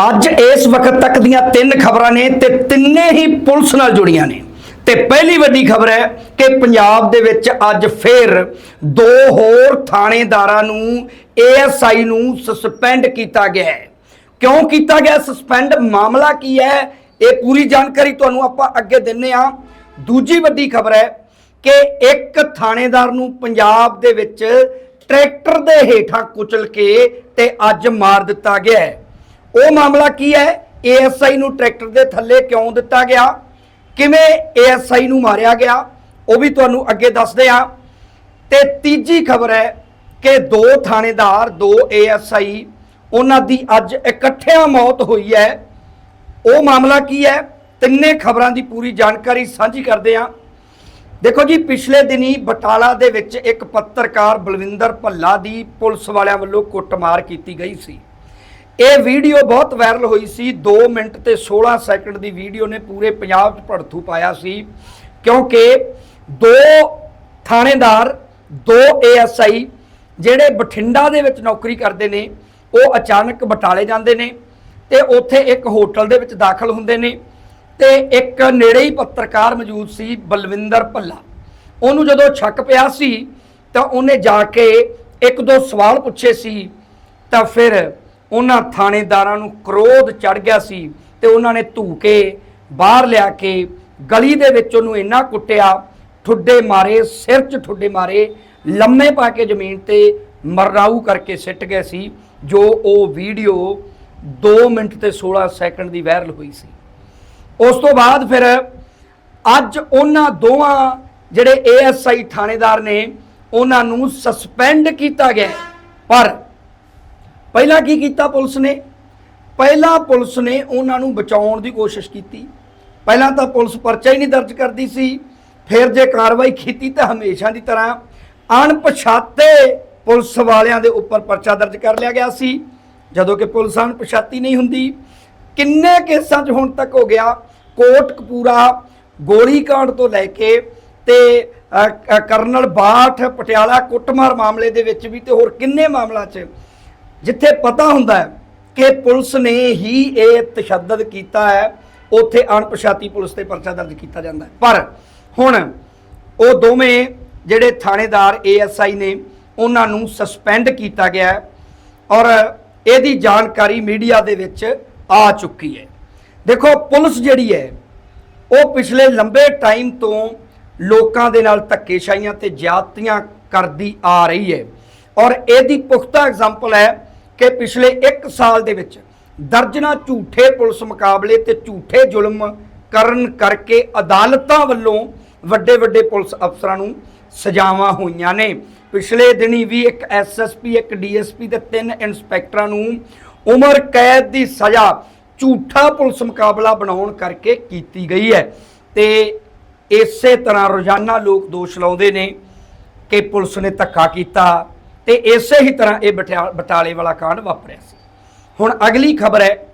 ਅੱਜ ਇਸ ਵਕਤ ਤੱਕ ਦੀਆਂ ਤਿੰਨ ਖਬਰਾਂ ਨੇ ਤੇ ਤਿੰਨੇ ਹੀ ਪੁਲਿਸ ਨਾਲ ਜੁੜੀਆਂ ਨੇ। ਤੇ ਪਹਿਲੀ ਵੱਡੀ ਖਬਰ ਹੈ ਕਿ ਪੰਜਾਬ ਦੇ ਵਿੱਚ ਅੱਜ ਫੇਰ ਦੋ ਹੋਰ ਥਾਣੇਦਾਰਾਂ ਨੂੰ ਏਐਸਆਈ ਨੂੰ ਸਸਪੈਂਡ ਕੀਤਾ ਗਿਆ ਹੈ। ਕਿਉਂ ਕੀਤਾ ਗਿਆ? ਸਸਪੈਂਡ ਮਾਮਲਾ ਕੀ ਹੈ? ਇਹ ਪੂਰੀ ਜਾਣਕਾਰੀ ਤੁਹਾਨੂੰ ਆਪਾਂ ਅੱਗੇ ਦਿੰਨੇ ਆ ਦੂਜੀ ਵੱਡੀ ਖਬਰ ਹੈ ਕਿ ਇੱਕ ਥਾਣੇਦਾਰ ਨੂੰ ਪੰਜਾਬ ਦੇ ਵਿੱਚ ਟਰੈਕਟਰ ਦੇ ਹੇਠਾਂ ਕੁਚਲ ਕੇ ਤੇ ਅੱਜ ਮਾਰ ਦਿੱਤਾ ਗਿਆ ਹੈ। ਉਹ ਮਾਮਲਾ ਕੀ ਹੈ? ਏਐਸਆਈ ਨੂੰ ਟਰੈਕਟਰ ਦੇ ਥੱਲੇ ਕਿਉਂ ਦਿੱਤਾ ਗਿਆ? ਕਿਵੇਂ ਏਐਸਆਈ ਨੂੰ ਮਾਰਿਆ ਗਿਆ? ਉਹ ਵੀ ਤੁਹਾਨੂੰ ਅੱਗੇ ਦੱਸਦੇ ਆ ਤੇ ਤੀਜੀ ਖਬਰ ਹੈ ਕਿ ਦੋ ਥਾਣੇਦਾਰ, ਦੋ ਏਐਸਆਈ ਉਹਨਾਂ ਦੀ ਅੱਜ ਇਕੱਠਿਆਂ ਮੌਤ ਹੋਈ ਹੈ। ਉਹ ਮਾਮਲਾ ਕੀ ਹੈ? ਤਿੰਨੇ ਖਬਰਾਂ ਦੀ ਪੂਰੀ ਜਾਣਕਾਰੀ ਸਾਂਝੀ ਕਰਦੇ ਹਾਂ। ਦੇਖੋ ਜੀ, ਪਿਛਲੇ ਦਿਨੀ ਬਟਾਲਾ ਦੇ ਵਿੱਚ ਇੱਕ ਪੱਤਰਕਾਰ ਬਲਵਿੰਦਰ ਭੱਲਾ ਦੀ ਪੁਲਿਸ ਵਾਲਿਆਂ ਵੱਲੋਂ ਕੁੱਟਮਾਰ ਕੀਤੀ ਗਈ ਸੀ। ਇਹ ਵੀਡੀਓ ਬਹੁਤ ਵਾਇਰਲ ਹੋਈ ਸੀ। 2 ਮਿੰਟ ਤੇ 16 ਸੈਕਿੰਡ ਦੀ ਵੀਡੀਓ ਨੇ ਪੂਰੇ ਪੰਜਾਬ 'ਚ ਭੜਥੂ ਪਾਇਆ ਸੀ। ਕਿਉਂਕਿ ਦੋ ਥਾਣੇਦਾਰ, ਦੋ ਏਐਸਆਈ ਜਿਹੜੇ ਬਠਿੰਡਾ ਦੇ ਵਿੱਚ ਨੌਕਰੀ ਕਰਦੇ ਨੇ, ਉਹ ਅਚਾਨਕ ਬਟਾਲੇ ਜਾਂਦੇ ਨੇ ਤੇ ਉੱਥੇ ਇੱਕ ਹੋਟਲ ਦੇ ਵਿੱਚ ਦਾਖਲ ਹੁੰਦੇ ਨੇ ਤੇ ਇੱਕ ਨੇੜੇ ਹੀ ਪੱਤਰਕਾਰ ਮੌਜੂਦ ਸੀ, ਬਲਵਿੰਦਰ ਭੱਲਾ। ਉਹਨੂੰ ਜਦੋਂ ਛੱਕ ਪਿਆ ਸੀ ਤਾਂ ਉਹਨੇ ਜਾ ਕੇ ਇੱਕ ਦੋ ਸਵਾਲ ਪੁੱਛੇ ਸੀ ਤਾਂ ਫਿਰ ਉਹਨਾਂ ਥਾਣੇਦਾਰਾਂ ਨੂੰ ਕ੍ਰੋਧ ਚੜ ਗਿਆ ਸੀ ਤੇ ਉਹਨਾਂ ਨੇ ਧੂ ਕੇ ਬਾਹਰ ਲਿਆ ਕੇ ਗਲੀ ਦੇ ਵਿੱਚ ਉਹਨੂੰ ਇੰਨਾ ਕੁੱਟਿਆ, ਠੁੱਡੇ ਮਾਰੇ, ਸਿਰ 'ਚ ਠੁੱਡੇ ਮਾਰੇ, ਲੰਮੇ ਪਾ ਕੇ ਜ਼ਮੀਨ ਤੇ ਮਰਨਾਊ ਕਰਕੇ ਸਿੱਟ ਗਏ ਸੀ, ਜੋ ਉਹ ਵੀਡੀਓ 2 ਮਿੰਟ ਤੇ 16 ਸੈਕਿੰਡ ਦੀ ਵਾਇਰਲ ਹੋਈ ਸੀ। ਉਸ ਤੋਂ ਬਾਅਦ ਫਿਰ ਅੱਜ ਉਹਨਾਂ ਦੋਵਾਂ ਜਿਹੜੇ ਏਐਸਆਈ ਥਾਣੇਦਾਰ ਨੇ, ਉਹਨਾਂ ਨੂੰ ਸਸਪੈਂਡ ਕੀਤਾ ਗਿਆ। ਪਰ ਪਹਿਲਾਂ ਕੀ ਕੀਤਾ ਪੁਲਿਸ ਨੇ? ਪਹਿਲਾਂ ਪੁਲਿਸ ਨੇ ਉਹਨਾਂ ਨੂੰ ਬਚਾਉਣ ਦੀ ਕੋਸ਼ਿਸ਼ ਕੀਤੀ। ਪਹਿਲਾਂ ਤਾਂ ਪੁਲਿਸ ਪਰਚਾ ਹੀ ਨਹੀਂ ਦਰਜ ਕਰਦੀ ਸੀ। ਫਿਰ ਜੇ ਕਾਰਵਾਈ ਕੀਤੀ ਤਾਂ ਹਮੇਸ਼ਾ ਦੀ ਤਰ੍ਹਾਂ ਅਣਪਛਾਤੇ ਪੁਲਿਸ ਵਾਲਿਆਂ ਦੇ ਉੱਪਰ ਪਰਚਾ ਦਰਜ ਕਰ ਲਿਆ ਗਿਆ ਸੀ। ਜਦੋਂ ਕਿ ਪੁਲਿਸ ਅਣਪਛਾਤੀ ਨਹੀਂ ਹੁੰਦੀ। ਕਿੰਨੇ ਕੇਸਾਂ 'ਚ ਹੁਣ ਤੱਕ ਹੋ ਗਿਆ? ਕੋਟ ਕਪੂਰਾ ਗੋਲੀकांड ਤੋਂ ਲੈ ਕੇ ਤੇ ਕਰਨਲ ਬਾਠ, ਪਟਿਆਲਾ ਕੁੱਟਮਾਰ ਮਾਮਲੇ ਦੇ ਵਿੱਚ ਵੀ ਤੇ ਹੋਰ ਕਿੰਨੇ ਮਾਮਲਾ 'ਚ ਜਿੱਥੇ ਪਤਾ ਹੁੰਦਾ ਹੈ ਕਿ ਪੁਲਿਸ ਨੇ ਹੀ ਇਹ ਤਸ਼ੱਦਦ ਕੀਤਾ ਹੈ, ਉੱਥੇ ਅਣਪਛਾਤੀ ਪੁਲਿਸ ਤੇ ਪਰਚਾ ਦਰਜ ਕੀਤਾ ਜਾਂਦਾ ਹੈ। ਪਰ ਹੁਣ ਉਹ ਦੋਵੇਂ ਜਿਹੜੇ ਥਾਣੇਦਾਰ ਏਐਸਆਈ ਨੇ, ਉਹਨਾਂ ਨੂੰ ਸਸਪੈਂਡ ਕੀਤਾ ਗਿਆ ਹੈ ਔਰ ਇਹਦੀ ਜਾਣਕਾਰੀ ਮੀਡੀਆ ਦੇ ਵਿੱਚ ਆ ਚੁੱਕੀ ਹੈ। ਦੇਖੋ, ਪੁਲਿਸ ਜਿਹੜੀ ਹੈ, ਉਹ ਪਿਛਲੇ ਲੰਬੇ ਟਾਈਮ ਤੋਂ ਲੋਕਾਂ ਦੇ ਨਾਲ ਧੱਕੇਸ਼ਾਹੀਆਂ ਤੇ ਜ਼ਿਆਦਤੀਆਂ ਕਰਦੀ ਆ ਰਹੀ ਹੈ। ਔਰ ਇਹਦੀ ਪੁਖਤਾ ਐਗਜ਼ਾਮਪਲ ਹੈ ਕਿ ਪਿਛਲੇ 1 ਸਾਲ ਦੇ ਵਿੱਚ ਦਰਜਨਾ ਝੂਠੇ ਪੁਲਿਸ ਮੁਕਾਬਲੇ ਤੇ ਝੂਠੇ ਜ਼ੁਲਮ ਕਰਨ ਕਰਕੇ ਅਦਾਲਤਾਂ ਵੱਲੋਂ ਵੱਡੇ ਵੱਡੇ ਪੁਲਿਸ ਅਫਸਰਾਂ ਨੂੰ ਸਜ਼ਾਵਾਂ ਹੋਈਆਂ ਨੇ। ਪਿਛਲੇ ਦਿਨੀ ਵੀ ਇੱਕ ਐਸਐਸਪੀ ਇੱਕ ਡੀਐਸਪੀ ਤੇ ਤਿੰਨ ਇੰਸਪੈਕਟਰਾਂ ਨੂੰ ਉਮਰ ਕੈਦ ਦੀ ਸਜ਼ਾ ਝੂਠਾ ਪੁਲਿਸ ਮੁਕਾਬਲਾ ਬਣਾਉਣ ਕਰਕੇ ਕੀਤੀ ਗਈ ਹੈ। ਤੇ ਇਸੇ ਤਰ੍ਹਾਂ ਰੋਜ਼ਾਨਾ ਲੋਕ ਦੋਸ਼ ਲਾਉਂਦੇ ਨੇ ਕਿ ਪੁਲਿਸ ਨੇ ਧੱਕਾ ਕੀਤਾ। ਤੇ ਇਸੇ ਹੀ ਤਰ੍ਹਾਂ ਇਹ ਬਟਿਆ- ਬਟਾਲੇ ਵਾਲਾ ਕਾਂਡ ਵਾਪਰਿਆ ਸੀ। ਹੁਣ ਅਗਲੀ ਖਬਰ ਹੈ,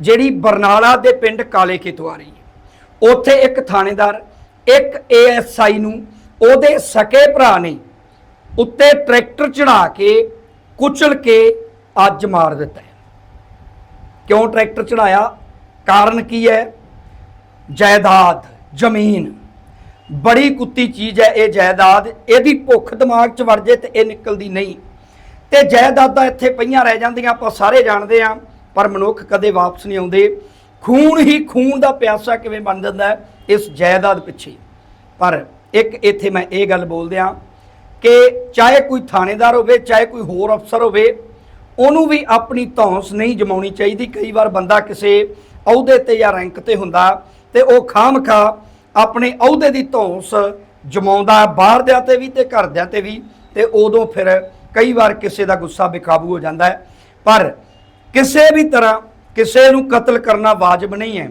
ਜਿਹੜੀ ਬਰਨਾਲਾ ਦੇ ਪਿੰਡ ਕਾਲੇਕੇ ਤੋਂ ਆ ਰਹੀ ਹੈ। ਉੱਥੇ ਇੱਕ ਥਾਣੇਦਾਰ, ਇੱਕ ਏਐਸਆਈ ਨੂੰ ਉਹਦੇ ਸਕੇ ਭਰਾ ਨੇ ਉੱਤੇ ਟਰੈਕਟਰ ਚੜਾ ਕੇ ਕੁਚਲ ਕੇ ਅੱਜ ਮਾਰ ਦਿੱਤਾ ਕਿਉਂ ਟਰੈਕਟਰ ਚੜਾਇਆ? ਕਾਰਨ ਕੀ ਹੈ? ਜਾਇਦਾਦ, ਜ਼ਮੀਨ। ਬੜੀ ਕੁੱਤੀ ਚੀਜ਼ ਹੈ ਇਹ ਜਾਇਦਾਦ ਇਹਦੀ ਭੁੱਖ ਦਿਮਾਗ 'ਚ ਵੜ ਜੇ ਤੇ ਇਹ ਨਿਕਲਦੀ ਨਹੀਂ। ਤੇ ਜਾਇਦਾਦਾਂ ਇੱਥੇ ਪਈਆਂ ਰਹਿ ਜਾਂਦੀਆਂ, ਆਪਾਂ ਸਾਰੇ ਜਾਣਦੇ ਆ ਪਰ ਮਨੁੱਖ ਕਦੇ ਵਾਪਸ ਨਹੀਂ ਆਉਂਦੇ। ਖੂਨ ਹੀ ਖੂਨ ਦਾ ਪਿਆਸਾ ਕਿਵੇਂ ਬਣ ਜਾਂਦਾ ਇਸ ਜਾਇਦਾਦ ਪਿੱਛੇ। ਪਰ ਇੱਕ ਇੱਥੇ ਮੈਂ ਇਹ ਗੱਲ ਬੋਲਦਿਆਂ ਕਿ ਚਾਹੇ ਕੋਈ ਥਾਣੇਦਾਰ ਹੋਵੇ, ਚਾਹੇ ਕੋਈ ਹੋਰ ਅਫਸਰ ਹੋਵੇ, ਉਹਨੂੰ ਵੀ ਆਪਣੀ ਧੌਂਸ ਨਹੀਂ ਜਮਾਉਣੀ ਚਾਹੀਦੀ। ਕਈ ਵਾਰ ਬੰਦਾ ਕਿਸੇ ਅਹੁਦੇ ਤੇ ਜਾਂ ਰੈਂਕ ਤੇ ਹੁੰਦਾ ਤੇ ਉਹ ਖਾਮਖਾ ਆਪਣੇ ਅਹੁਦੇ ਦੀ ਧੌਂਸ ਜਮਾਉਂਦਾ, ਬਾਹਰਦਿਆਂ ਤੇ ਵੀ ਤੇ ਘਰਦਿਆਂ ਤੇ ਵੀ, ਤੇ ਉਦੋਂ ਫਿਰ ਕਈ ਵਾਰ ਕਿਸੇ ਦਾ ਗੁੱਸਾ ਬੇਕਾਬੂ ਹੋ ਜਾਂਦਾ ਹੈ। ਪਰ ਕਿਸੇ ਵੀ ਤਰ੍ਹਾਂ ਕਿਸੇ ਨੂੰ ਕਤਲ ਕਰਨਾ ਵਾਜਬ ਨਹੀਂ ਹੈ।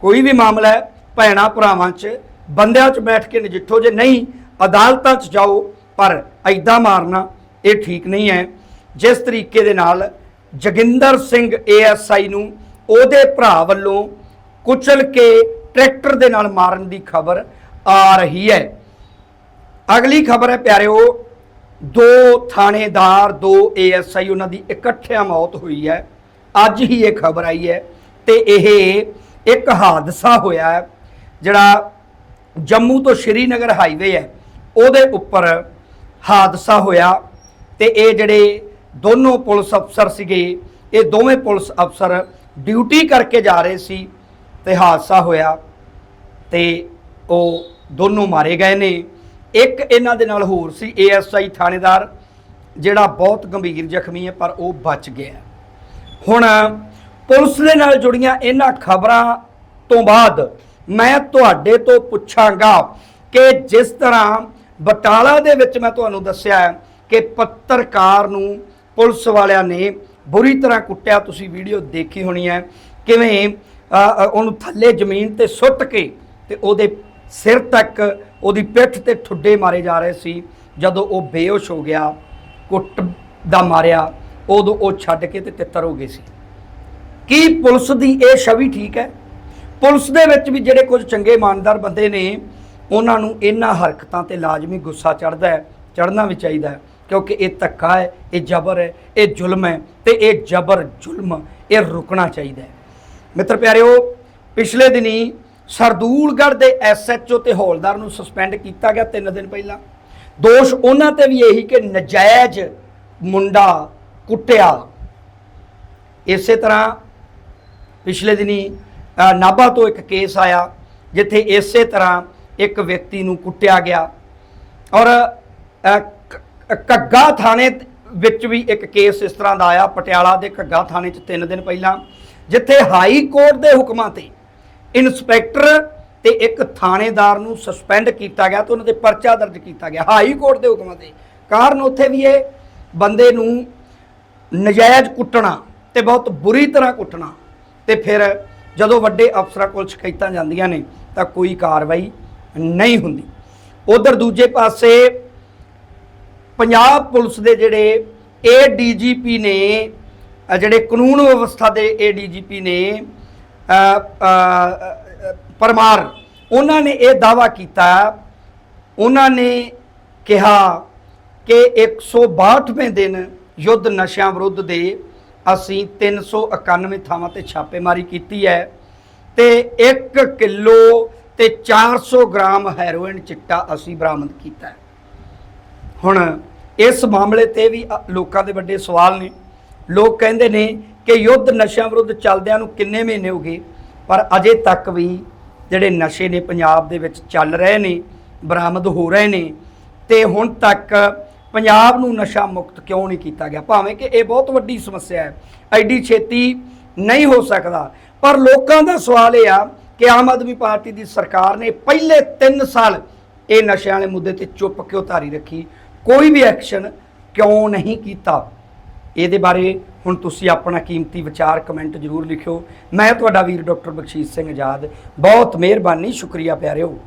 ਕੋਈ ਵੀ ਮਾਮਲਾ ਹੈ, ਭੈਣਾ ਭਰਾਵਾਂ 'ਚ, ਬੰਦਿਆਂ 'ਚ ਬੈਠ ਕੇ ਨਜਿੱਠੋ ਜੇ ਨਹੀਂ, ਅਦਾਲਤਾਂ 'ਚ ਜਾਓ, ਪਰ ਐਦਾਂ ਮਾਰਨਾ ਇਹ ਠੀਕ ਨਹੀਂ ਹੈ। ਜਿਸ ਤਰੀਕੇ ਦੇ ਨਾਲ ਜਗਿੰਦਰ ਸਿੰਘ ਏਐਸਆਈ ਨੂੰ ਉਹਦੇ ਭਰਾ ਵੱਲੋਂ ਕੁਚਲ ਕੇ ਟਰੈਕਟਰ ਦੇ ਨਾਲ ਮਾਰਨ ਦੀ ਖਬਰ ਆ ਰਹੀ ਹੈ। ਅਗਲੀ ਖਬਰ ਹੈ ਪਿਆਰਿਓ, ਦੋ ਥਾਣੇਦਾਰ, ਦੋ ਏਐਸਆਈ, ਉਹਨਾਂ ਦੀ ਇਕੱਠਿਆਂ ਮੌਤ ਹੋਈ ਹੈ। ਅੱਜ ਹੀ ਇਹ ਖਬਰ ਆਈ ਹੈ ਤੇ ਇਹ ਇੱਕ ਹਾਦਸਾ ਹੋਇਆ ਹੈ, ਜਿਹੜਾ ਜੰਮੂ ਤੋਂ ਸ਼੍ਰੀਨਗਰ ਹਾਈਵੇ ਹੈ, ਉਹਦੇ ਉੱਪਰ ਹਾਦਸਾ ਹੋਇਆ ਤੇ ਇਹ ਜਿਹੜੇ ਦੋਨੋਂ ਪੁਲਿਸ ਅਫਸਰ ਸੀਗੇ, ਇਹ ਦੋਵੇਂ ਪੁਲਿਸ ਅਫਸਰ ਡਿਊਟੀ ਕਰਕੇ ਜਾ ਰਹੇ ਸੀ। ਤੇ ਹਾਦਸਾ ਹੋਇਆ ਤੇ ਉਹ ਦੋਨੋਂ ਮਾਰੇ ਗਏ ਨੇ। ਇੱਕ ਇਹਨਾਂ ਦੇ ਨਾਲ ਹੋਰ ਸੀ ਏਐਸਆਈ ਥਾਣੇਦਾਰ, ਜਿਹੜਾ ਬਹੁਤ ਗੰਭੀਰ ਜ਼ਖਮੀ ਹੈ, ਪਰ ਉਹ ਬਚ ਗਿਆ। ਹੁਣ ਪੁਲਿਸ ਦੇ ਨਾਲ ਜੁੜੀਆਂ ਇਹਨਾਂ ਖਬਰਾਂ ਤੋਂ ਬਾਅਦ ਮੈਂ ਤੁਹਾਡੇ ਤੋਂ ਪੁੱਛਾਂਗਾ ਕਿ ਜਿਸ ਤਰ੍ਹਾਂ ਬਟਾਲਾ ਦੇ ਵਿੱਚ ਮੈਂ ਤੁਹਾਨੂੰ ਦੱਸਿਆ ਕਿ ਪੱਤਰਕਾਰ ਨੂੰ ਪੁਲਿਸ ਵਾਲਿਆਂ ਨੇ ਬੁਰੀ ਤਰ੍ਹਾਂ ਕੁੱਟਿਆ। ਤੁਸੀਂ ਵੀਡੀਓ ਦੇਖੀ ਹੋਣੀ ਹੈ। ਕਿਵੇਂ ਉਹਨੂੰ ਥੱਲੇ ਜ਼ਮੀਨ ਤੇ ਸੁੱਟ ਕੇ ਤੇ ਉਹਦੇ ਸਿਰ ਤੱਕ ਉਹਦੀ ਪਿੱਠ ਤੇ ਠੁੱਡੇ ਮਾਰੇ ਜਾ ਰਹੇ ਸੀ। ਜਦੋਂ ਉਹ ਬੇਹੋਸ਼ ਹੋ ਗਿਆ, ਕੁੱਟ ਦਾ ਮਾਰਿਆ, ਉਦੋਂ ਉਹ ਛੱਡ ਕੇ ਤੇ ਤਿੱਤਰ ਹੋ ਗਏ ਸੀ। ਕੀ ਪੁਲਿਸ ਦੀ ਇਹ ਛਵੀ ਠੀਕ ਹੈ? ਪੁਲਿਸ ਦੇ ਵਿੱਚ ਵੀ ਜਿਹੜੇ ਕੁਝ ਚੰਗੇ ਇਮਾਨਦਾਰ ਬੰਦੇ ਨੇ, ਉਹਨਾਂ ਨੂੰ ਇਹਨਾਂ ਹਰਕਤਾਂ ਤੇ ਲਾਜ਼ਮੀ ਗੁੱਸਾ ਚੜਦਾ ਹੈ ਚੜਨਾ ਵੀ ਚਾਹੀਦਾ ਹੈ, ਕਿਉਂਕਿ ਇਹ ਧੱਕਾ ਹੈ, ਇਹ ਜ਼ਬਰ ਹੈ, ਇਹ ਜ਼ੁਲਮ ਹੈ ਤੇ ਇਹ ਜ਼ਬਰ ਜ਼ੁਲਮ, ਇਹ ਰੁਕਣਾ ਚਾਹੀਦਾ ਹੈ। ਮਿੱਤਰ ਪਿਆਰਿਓ ਪਿਛਲੇ ਦਿਨੀ ਸਰਦੂਲਗੜ੍ਹ ਦੇ ਐਸਐਚਓ ਤੇ ਹੌਲਦਾਰ ਨੂੰ ਸਸਪੈਂਡ ਕੀਤਾ ਗਿਆ 3 ਦਿਨ ਪਹਿਲਾਂ। ਦੋਸ਼ ਉਹਨਾਂ ਤੇ ਵੀ ਇਹੀ ਕਿ ਨਜਾਇਜ਼ ਮੁੰਡਾ ਕੁੱਟਿਆ। ਇਸੇ ਤਰ੍ਹਾਂ ਪਿਛਲੇ ਦਿਨੀ ਨਾਭਾ ਤੋਂ ਇੱਕ ਕੇਸ ਆਇਆ ਜਿੱਥੇ ਇਸੇ ਤਰ੍ਹਾਂ ਇੱਕ ਵਿਅਕਤੀ ਨੂੰ ਕੁੱਟਿਆ ਗਿਆ। ਔਰ ਅ, ਘੱਗਾ ਥਾਣੇ ਵਿੱਚ ਵੀ ਇੱਕ ਕੇਸ ਇਸ ਤਰ੍ਹਾਂ ਦਾ ਆਇਆ ਪਟਿਆਲਾ ਦੇ ਘੱਗਾ ਥਾਣੇ 'ਚ 3 ਦਿਨ ਪਹਿਲਾਂ। ਜਿੱਥੇ ਹਾਈ ਕੋਰਟ ਦੇ ਹੁਕਮਾਂ ਤੇ ਇਨਸਪੈਕਟਰ ਤੇ ਇੱਕ ਥਾਣੇਦਾਰ ਨੂੰ ਸਸਪੈਂਡ ਕੀਤਾ ਗਿਆ ਤੇ ਉਹਨਾਂ ਤੇ ਪਰਚਾ ਦਰਜ ਕੀਤਾ ਗਿਆ। ਹਾਈ ਕੋਰਟ ਦੇ ਹੁਕਮਾਂ ਤੇ। ਕਾਰਨ ਉੱਥੇ ਵੀ ਇਹ ਬੰਦੇ ਨੂੰ ਨਜਾਇਜ਼ ਕੁੱਟਣਾ ਤੇ ਬਹੁਤ ਬੁਰੀ ਤਰ੍ਹਾਂ ਕੁੱਟਣਾ ਤੇ ਫਿਰ ਜਦੋਂ ਵੱਡੇ ਅਫਸਰਾਂ ਕੋਲ ਸ਼ਿਕਾਇਤਾਂ ਜਾਂਦੀਆਂ ਨੇ ਤਾਂ ਕੋਈ ਕਾਰਵਾਈ ਨਹੀਂ ਹੁੰਦੀ। ਉਧਰ ਦੂਜੇ ਪਾਸੇ ਪੰਜਾਬ ਪੁਲਿਸ ਦੇ ਜਿਹੜੇ ਏਡੀਜੀਪੀ ਨੇ ਅ, ਜਿਹੜੇ ਕਾਨੂੰਨ ਵਿਵਸਥਾ ਦੇ ਏਡੀਜੀਪੀ ਨੇ ਅ, ਅ, ਅ, ਪਰਮਾਰ ਉਹਨਾਂ ਨੇ ਇਹ ਦਾਵਾ ਕੀਤਾ। ਉਹਨਾਂ ਨੇ ਕਿਹਾ ਕਿ 162ਵੇਂ ਦਿਨ ਯੁੱਧ ਨਸ਼ਿਆਂ ਵਿਰੁੱਧ ਦੇ ਅਸੀਂ 391 ਥਾਵਾਂ ਤੇ ਛਾਪੇਮਾਰੀ ਕੀਤੀ ਹੈ ਤੇ 1 ਕਿਲੋ ਤੇ 400 ਗ੍ਰਾਮ ਹੈਰੋਇਨ ਚਿੱਟਾ ਅਸੀਂ ਬਰਾਮਦ ਕੀਤਾ ਹੈ। ਹੁਣ ਇਸ ਮਾਮਲੇ ਤੇ ਵੀ ਅ- ਲੋਕਾਂ ਦੇ ਵੱਡੇ ਸਵਾਲ ਨੇ। ਲੋਕ ਕਹਿੰਦੇ ਨੇ ਕਿ ਯੁੱਧ ਨਸ਼ਿਆਂ ਵਿਰੁੱਧ ਚੱਲਦਿਆਂ ਨੂੰ ਕਿੰਨੇ ਮਹੀਨੇ ਹੋ ਗਏ, ਪਰ ਅਜੇ ਤੱਕ ਵੀ ਜਿਹੜੇ ਨਸ਼ੇ ਨੇ ਪੰਜਾਬ ਦੇ ਵਿੱਚ ਚੱਲ ਰਹੇ ਨੇ, ਬਰਾਮਦ ਹੋ ਰਹੇ ਨੇ, ਤੇ ਹੁਣ ਤੱਕ ਪੰਜਾਬ ਨੂੰ ਨਸ਼ਾ ਮੁਕਤ ਕਿਉਂ ਨਹੀਂ ਕੀਤਾ ਗਿਆ? ਭਾਵੇਂ ਕਿ ਇਹ ਬਹੁਤ ਵੱਡੀ ਸਮੱਸਿਆ ਹੈ, ਐਡੀ ਛੇਤੀ ਨਹੀਂ ਹੋ ਸਕਦਾ, ਪਰ ਲੋਕਾਂ ਦਾ ਸਵਾਲ ਇਹ ਆ ਕਿ ਆਮ ਆਦਮੀ ਪਾਰਟੀ ਦੀ ਸਰਕਾਰ ਨੇ ਪਹਿਲੇ 3 ਸਾਲ ਇਹ ਨਸ਼ਿਆਂ ਵਾਲੇ ਮੁੱਦੇ ਤੇ ਚੁੱਪ ਕਿਉਂ ਧਾਰੀ ਰੱਖੀ? ਕੋਈ ਵੀ ਐਕਸ਼ਨ ਕਿਉਂ ਨਹੀਂ ਕੀਤਾ? ਇਹਦੇ ਬਾਰੇ ਹੁਣ ਤੁਸੀਂ ਆਪਣਾ ਕੀਮਤੀ ਵਿਚਾਰ ਕਮੈਂਟ ਜ਼ਰੂਰ ਲਿਖਿਓ। ਮੈਂ ਤੁਹਾਡਾ ਵੀਰ ਡਾਕਟਰ ਬਖਸ਼ੀਸ਼ ਸਿੰਘ ਆਜ਼ਾਦ। ਬਹੁਤ ਮਿਹਰਬਾਨੀ, ਸ਼ੁਕਰੀਆ ਪਿਆਰਿਓ।